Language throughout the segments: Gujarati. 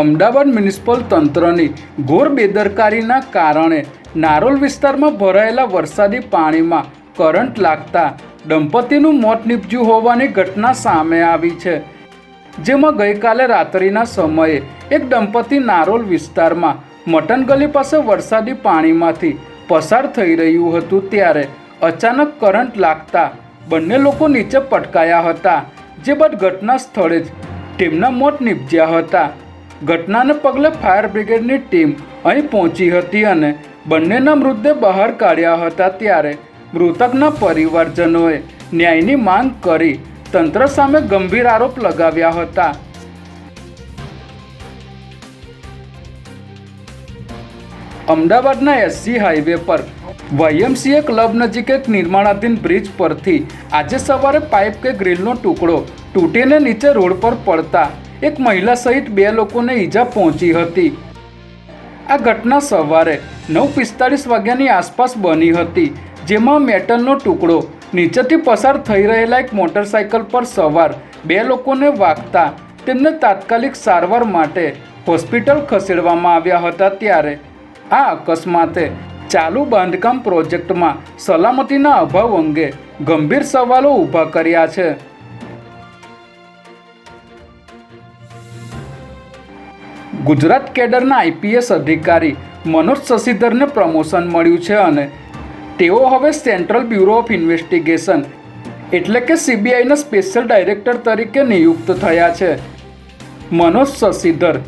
અમદાવાદ મ્યુનિસિપલ તંત્રની ઘોર બેદરકારીના કારણે નારોલ વિસ્તારમાં ભરાયેલા વરસાદી પાણીમાં કરંટ લાગતા દંપતીનું મોત નીપજ્યું હોવાની ઘટના સામે આવી છે. જેમાં ગઈકાલે રાત્રિના સમયે એક દંપતી નારોલ વિસ્તારમાં મટન ગલી પાસે વરસાદી પાણીમાંથી પસાર થઈ રહ્યું હતું ત્યારે અચાનક કરંટ લાગતા બંને લોકો નીચે પટકાયા હતા, જે બાદ ઘટના સ્થળે જ તેમના મોત નીપજ્યા હતા. ઘટનાને પગલે ફાયર બ્રિગેડની ટીમ અહીં પહોંચી હતી અને બંનેના મૃતદેહ બહાર કાઢ્યા હતા ત્યારે મૃતકના પરિવારજનોએ ન્યાયની માંગ કરી તંત્ર સામે ગંભીર આરોપ લગાવ્યા હતા. અમદાવાદના એસસી હાઈવે પર વાયએમસીએ ક્લબ નજીક એક નિર્માણાધીન બ્રિજ પરથી આજે સવારે પાઇપ કે ગ્રીલનો ટુકડો તૂટીને નીચે રોડ પર પડતા એક મહિલા સહિત બે લોકોને ઈજા પહોંચી હતી. આ ઘટના સવારે નવ પિસ્તાળીસ વાગ્યાની આસપાસ બની હતી, જેમાં મેટલનો ટુકડો નીચેથી પસાર થઈ રહેલા એક મોટરસાયકલ પર સવાર બે લોકોને વાગતા તેમને તાત્કાલિક સારવાર માટે હોસ્પિટલ ખસેડવામાં આવ્યા હતા ત્યારે આ અકસ્માતે ચાલુ બાંધકામ પ્રોજેક્ટમાં સલામતીના અભાવ અંગે ગંભીર સવાલો ઊભા કર્યા છે. ગુજરાત કેડરના આઈપીએસ અધિકારી મનોજ શશિધરને પ્રમોશન મળ્યું છે અને તેઓ હવે સેન્ટ્રલ બ્યુરો ઓફ ઇન્વેસ્ટિગેશન એટલે કે સીબીઆઈના સ્પેશિયલ ડાયરેક્ટર તરીકે નિયુક્ત થયા છે. મનોજ શશિધર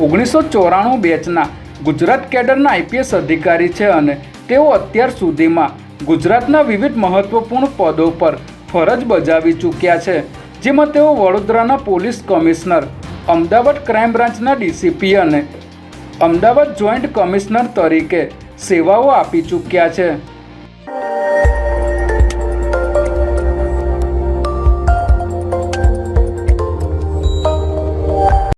ઓગણીસો ચોરાણું બેચના ગુજરાત કેડરના આઈપીએસ અધિકારી છે અને તેઓ અત્યાર સુધીમાં ગુજરાતના વિવિધ મહત્વપૂર્ણ પદો પર ફરજ બજાવી ચૂક્યા છે, જેમાં તેઓ વડોદરાના પોલીસ કમિશનર અમદાવાદ ક્રાઇમ બ્રાન્ચના ડીસીપી અને અમદાવાદ જોઈન્ટ કમિશનર તરીકે સેવાઓ આપી ચૂક્યા છે.